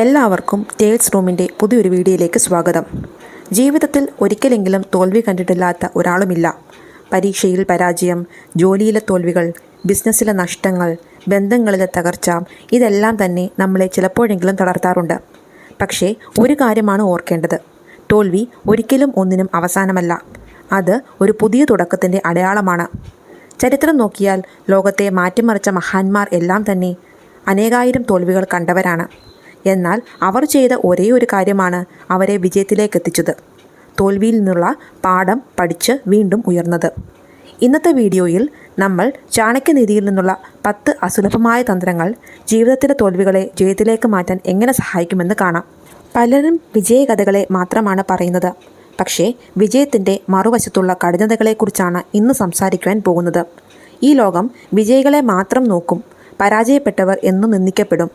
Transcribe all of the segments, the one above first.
എല്ലാവർക്കും ടേൽസ് റൂമിന്റെ പുതിയൊരു വീഡിയോയിലേക്ക് സ്വാഗതം. ജീവിതത്തിൽ ഒരിക്കലെങ്കിലും തോൽവി കണ്ടിട്ടില്ലാത്ത ഒരാളുമില്ല. പരീക്ഷയിൽ പരാജയം ജോലിയിലെ തോൽവികൾ ബിസിനസ്സിലെ നഷ്ടങ്ങൾ ബന്ധങ്ങളിലെ തകർച്ച ഇതെല്ലാം തന്നെ നമ്മളെ ചിലപ്പോഴെങ്കിലും തളർത്താറുണ്ട്. പക്ഷേ ഒരു കാര്യമാണ് ഓർക്കേണ്ടത്. തോൽവി ഒരിക്കലും ഒന്നിനും അവസാനമല്ല. അത് ഒരു പുതിയ തുടക്കത്തിന്റെ അടയാളമാണ്. ചരിത്രം നോക്കിയാൽ ലോകത്തെ മാറ്റിമറിച്ച മഹാന്മാർ എല്ലാം തന്നെ അനേകായിരം തോൽവികൾ കണ്ടവരാണ്. എന്നാൽ അവർ ചെയ്ത ഒരേ ഒരു കാര്യമാണ് അവരെ വിജയത്തിലേക്ക് എത്തിച്ചത്. തോൽവിയിൽ നിന്നുള്ള പാഠം പഠിച്ച് വീണ്ടും ഉയർന്നത്. ഇന്നത്തെ വീഡിയോയിൽ നമ്മൾ ചാണക്യനിധിയിൽ നിന്നുള്ള പത്ത് അസുലഭമായ തന്ത്രങ്ങൾ ജീവിതത്തിലെ തോൽവികളെ ജയത്തിലേക്ക് മാറ്റാൻ എങ്ങനെ സഹായിക്കുമെന്ന് കാണാം. പലരും വിജയകഥകളെ മാത്രമാണ് പറയുന്നത്. പക്ഷേ വിജയത്തിന്റെ മറുവശത്തുള്ള കഠിനതകളെക്കുറിച്ചാണ് ഇന്ന് സംസാരിക്കുവാൻ പോകുന്നത്. ഈ ലോകം വിജയികളെ മാത്രം നോക്കും പരാജയപ്പെട്ടവർ എന്നും നിന്ദിക്കപ്പെടും.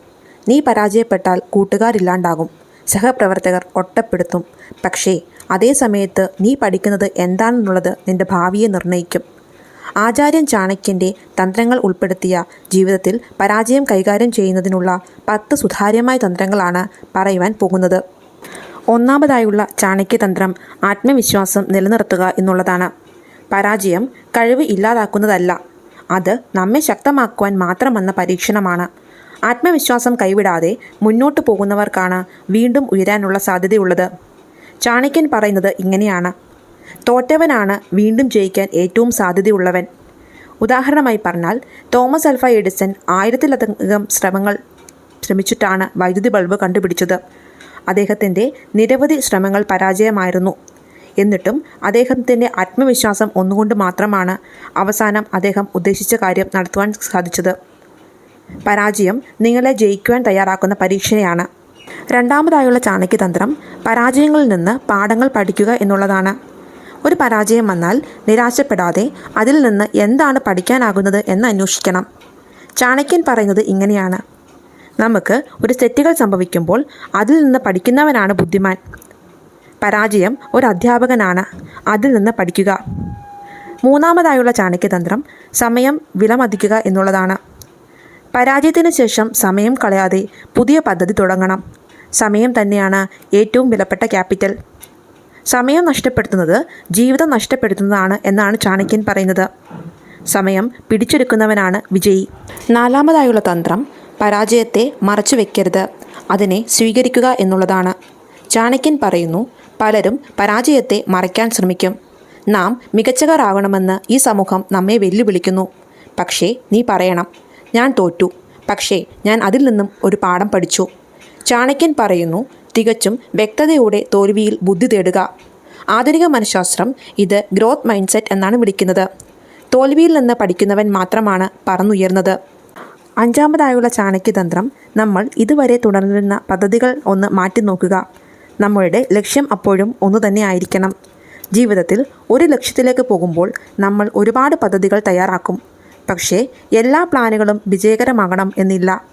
നീ പരാജയപ്പെട്ടാൽ കൂട്ടുകാരില്ലാണ്ടാകും. സഹപ്രവർത്തകർ ഒട്ടപ്പെടുത്തും. പക്ഷേ അതേ സമയത്ത് നീ പഠിക്കുന്നത് എന്താണെന്നുള്ളത് നിന്റെ ഭാവിയെ നിർണയിക്കും. ആചാര്യൻ ചാണക്യന്റെ തന്ത്രങ്ങൾ ഉൾപ്പെടുത്തിയ ജീവിതത്തിൽ പരാജയം കൈകാര്യം ചെയ്യുന്നതിനുള്ള പത്ത് സുതാര്യമായ തന്ത്രങ്ങളാണ് പറയുവാൻ പോകുന്നത്. ഒന്നാമതായുള്ള ചാണക്യതന്ത്രം ആത്മവിശ്വാസം നിലനിർത്തുക എന്നുള്ളതാണ്. പരാജയം കഴിവ് ഇല്ലാതാക്കുന്നതല്ല. അത് നമ്മെ ശക്തമാക്കുവാൻ മാത്രമെന്ന പരീക്ഷണമാണ്. ആത്മവിശ്വാസം കൈവിടാതെ മുന്നോട്ട് പോകുന്നവർക്കാണ് വീണ്ടും ഉയരാനുള്ള സാധ്യതയുള്ളത്. ചാണക്യൻ പറയുന്നത് ഇങ്ങനെയാണ്. തോറ്റവനാണ് വീണ്ടും ജയിക്കാൻ ഏറ്റവും സാധ്യതയുള്ളവൻ. ഉദാഹരണമായി പറഞ്ഞാൽ തോമസ് അൽഫ എഡിസൺ ആയിരത്തിലധികം ശ്രമങ്ങൾ ശ്രമിച്ചിട്ടാണ് വൈദ്യുതി ബൾബ് കണ്ടുപിടിച്ചത്. അദ്ദേഹത്തിന്റെ നിരവധി ശ്രമങ്ങൾ പരാജയമായിരുന്നു. എന്നിട്ടും അദ്ദേഹത്തിന്റെ ആത്മവിശ്വാസം ഒന്നുകൊണ്ട് മാത്രമാണ് അവസാനം അദ്ദേഹം ഉദ്ദേശിച്ച കാര്യം നടത്തുവാൻ സാധിച്ചത്. പരാജയം നിങ്ങളെ ജയിക്കുവാൻ തയ്യാറാക്കുന്ന പരീക്ഷയാണ്. രണ്ടാമതായുള്ള ചാണക്യതന്ത്രം പരാജയങ്ങളിൽ നിന്ന് പാഠങ്ങൾ പഠിക്കുക എന്നുള്ളതാണ്. ഒരു പരാജയം വന്നാൽ നിരാശപ്പെടാതെ അതിൽ നിന്ന് എന്താണ് പഠിക്കാനാകുന്നത് എന്ന് അന്വേഷിക്കണം. ചാണക്യൻ പറയുന്നത് ഇങ്ങനെയാണ്. നമുക്ക് ഒരു തെറ്റുകൾ സംഭവിക്കുമ്പോൾ അതിൽ നിന്ന് പഠിക്കുന്നവനാണ് ബുദ്ധിമാൻ. പരാജയം ഒരു അധ്യാപകനാണ്. അതിൽ നിന്ന് പഠിക്കുക. മൂന്നാമതായുള്ള ചാണക്യതന്ത്രം സമയം വിലമതിക്കുക എന്നുള്ളതാണ്. പരാജയത്തിന് ശേഷം സമയം കളയാതെ പുതിയ പദ്ധതി തുടങ്ങണം. സമയം തന്നെയാണ് ഏറ്റവും വിലപ്പെട്ട ക്യാപിറ്റൽ. സമയം നഷ്ടപ്പെടുത്തുന്നത് ജീവിതം നഷ്ടപ്പെടുത്തുന്നതാണ് എന്നാണ് ചാണക്യൻ പറയുന്നത്. സമയം പിടിച്ചെടുക്കുന്നവനാണ് വിജയി. നാലാമതായുള്ള തന്ത്രം പരാജയത്തെ മറച്ചു വെക്കരുത്. അതിനെ സ്വീകരിക്കുക എന്നുള്ളതാണ്. ചാണക്യൻ പറയുന്നു പലരും പരാജയത്തെ മറയ്ക്കാൻ ശ്രമിക്കും. നാം മികച്ചവരാകണമെന്ന് ഈ സമൂഹം നമ്മെ വെല്ലുവിളിക്കുന്നു. പക്ഷേ നീ പറയണം ഞാൻ തോറ്റു. പക്ഷേ ഞാൻ അതിൽ നിന്നും ഒരു പാഠം പഠിച്ചു. ചാണക്യൻ പറയുന്നു തികച്ചും വ്യക്തതയോടെ തോൽവിയിൽ ബുദ്ധി തേടുക. ആധുനിക മനഃശാസ്ത്രം ഇത് ഗ്രോത്ത് മൈൻഡ്സെറ്റ് എന്നാണ് വിളിക്കുന്നത്. തോൽവിയിൽ നിന്ന് പഠിക്കുന്നവൻ മാത്രമാണ് പറന്നുയർന്നത്. അഞ്ചാമതായുള്ള ചാണക്യതന്ത്രം നമ്മൾ ഇതുവരെ തുടർന്നിരുന്ന പദ്ധതികൾ ഒന്ന് മാറ്റി നോക്കുക. നമ്മളുടെ ലക്ഷ്യം അപ്പോഴും ഒന്നു തന്നെ ആയിരിക്കണം. ജീവിതത്തിൽ ഒരു ലക്ഷ്യത്തിലേക്ക് പോകുമ്പോൾ നമ്മൾ ഒരുപാട് പദ്ധതികൾ തയ്യാറാക്കും. പക്ഷേ എല്ലാ പ്ലാനുകളും വിജയകരമാകണം എന്നില്ല.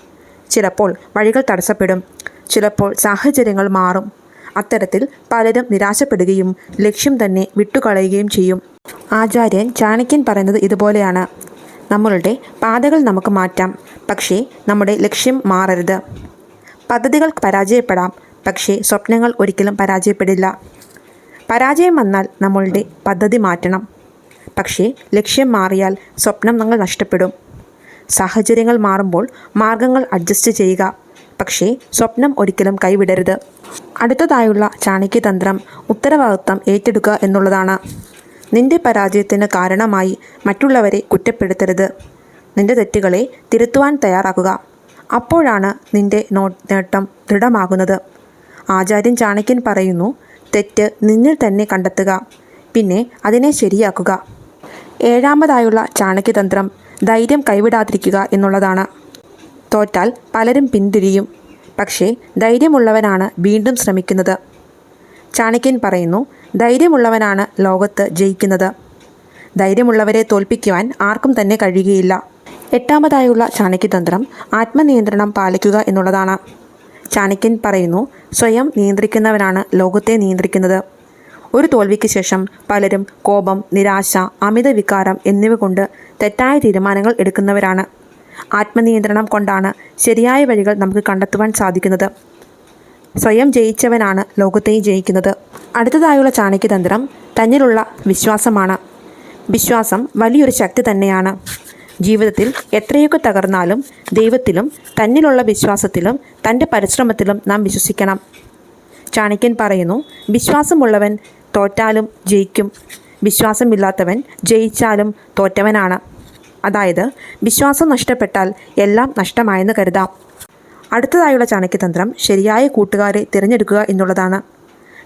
ചിലപ്പോൾ വഴികൾ തടസ്സപ്പെടും. ചിലപ്പോൾ സാഹചര്യങ്ങൾ മാറും. അത്തരത്തിൽ പലരും നിരാശപ്പെടുകയും ലക്ഷ്യം തന്നെ വിട്ടുകളയുകയും ചെയ്യും. ആചാര്യൻ ചാണക്യൻ പറയുന്നത് ഇതുപോലെയാണ്. നമ്മളുടെ പാതകൾ നമുക്ക് മാറ്റാം. പക്ഷേ നമ്മുടെ ലക്ഷ്യം മാറരുത്. പദ്ധതികൾ പരാജയപ്പെടാം. പക്ഷേ സ്വപ്നങ്ങൾ ഒരിക്കലും പരാജയപ്പെടില്ല. പരാജയം വന്നാൽ നമ്മളുടെ പദ്ധതി മാറ്റണം. പക്ഷേ ലക്ഷ്യം മാറിയാൽ സ്വപ്നം നിങ്ങൾ നഷ്ടപ്പെടും. സാഹചര്യങ്ങൾ മാറുമ്പോൾ മാർഗങ്ങൾ അഡ്ജസ്റ്റ് ചെയ്യുക. പക്ഷേ സ്വപ്നം ഒരിക്കലും കൈവിടരുത്. അടുത്തതായുള്ള ചാണക്യതന്ത്രം ഉത്തരവാദിത്വം ഏറ്റെടുക്കുക എന്നുള്ളതാണ്. നിന്റെ പരാജയത്തിന് കാരണമായി മറ്റുള്ളവരെ കുറ്റപ്പെടുത്തരുത്. നിന്റെ തെറ്റുകളെ തിരുത്തുവാൻ തയ്യാറാക്കുക അപ്പോഴാണ് നിന്റെ നോ നേട്ടം ദൃഢമാകുന്നത്. ആചാര്യൻ ചാണക്യൻ പറയുന്നു തെറ്റ് നിന്നിൽ തന്നെ കണ്ടെത്തുക. പിന്നെ അതിനെ ശരിയാക്കുക. ഏഴാമതായുള്ള ചാണക്യതന്ത്രം ധൈര്യം കൈവിടാതിരിക്കുക എന്നുള്ളതാണ്. തോറ്റാൽ പലരും പിന്തിരിയും. പക്ഷേ ധൈര്യമുള്ളവനാണ് വീണ്ടും ശ്രമിക്കുന്നത്. ചാണക്യൻ പറയുന്നു ധൈര്യമുള്ളവനാണ് ലോകത്ത് ജയിക്കുന്നത്. ധൈര്യമുള്ളവരെ തോൽപ്പിക്കുവാൻ ആർക്കും തന്നെ കഴിയുകയില്ല. എട്ടാമതായുള്ള ചാണക്യതന്ത്രം ആത്മനിയന്ത്രണം പാലിക്കുക എന്നുള്ളതാണ്. ചാണക്യൻ പറയുന്നു സ്വയം നിയന്ത്രിക്കുന്നവനാണ് ലോകത്തെ നിയന്ത്രിക്കുന്നത്. ഒരു തോൽവിക്ക് ശേഷം പലരും കോപം നിരാശ അമിത വികാരം എന്നിവ കൊണ്ട് തെറ്റായ തീരുമാനങ്ങൾ എടുക്കുന്നവരാണ്. ആത്മനിയന്ത്രണം കൊണ്ടാണ് ശരിയായ വഴികൾ നമുക്ക് കണ്ടെത്തുവാൻ സാധിക്കുന്നത്. സ്വയം ജയിച്ചവനാണ് ലോകത്തെയും ജയിക്കുന്നത്. അടുത്തതായുള്ള ചാണക്യതന്ത്രം തന്നിലുള്ള വിശ്വാസമാണ്. വിശ്വാസം വലിയൊരു ശക്തി തന്നെയാണ്. ജീവിതത്തിൽ എത്രയൊക്കെ തകർന്നാലും ദൈവത്തിലും തന്നിലുള്ള വിശ്വാസത്തിലും തന്റെ പരിശ്രമത്തിലും നാം വിശ്വസിക്കണം. ചാണക്യൻ പറയുന്നു വിശ്വാസമുള്ളവൻ തോറ്റാലും ജയിക്കും. വിശ്വാസമില്ലാത്തവൻ ജയിച്ചാലും തോറ്റവനാണ്. അതായത് വിശ്വാസം നഷ്ടപ്പെട്ടാൽ എല്ലാം നഷ്ടമായെന്ന് കരുതാം. അടുത്തതായുള്ള ചാണക്യതന്ത്രം ശരിയായ കൂട്ടുകാരെ തിരഞ്ഞെടുക്കുക എന്നുള്ളതാണ്.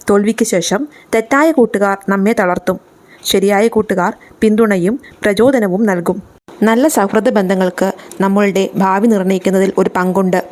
തോൽവിക്ക് ശേഷം തെറ്റായ കൂട്ടുകാർ നമ്മെ തളർത്തും. ശരിയായ കൂട്ടുകാർ പിന്തുണയും പ്രചോദനവും നൽകും. നല്ല സൗഹൃദ ബന്ധങ്ങൾക്ക് നമ്മളുടെ ഭാവി നിർണയിക്കുന്നതിൽ ഒരു പങ്കുണ്ട്.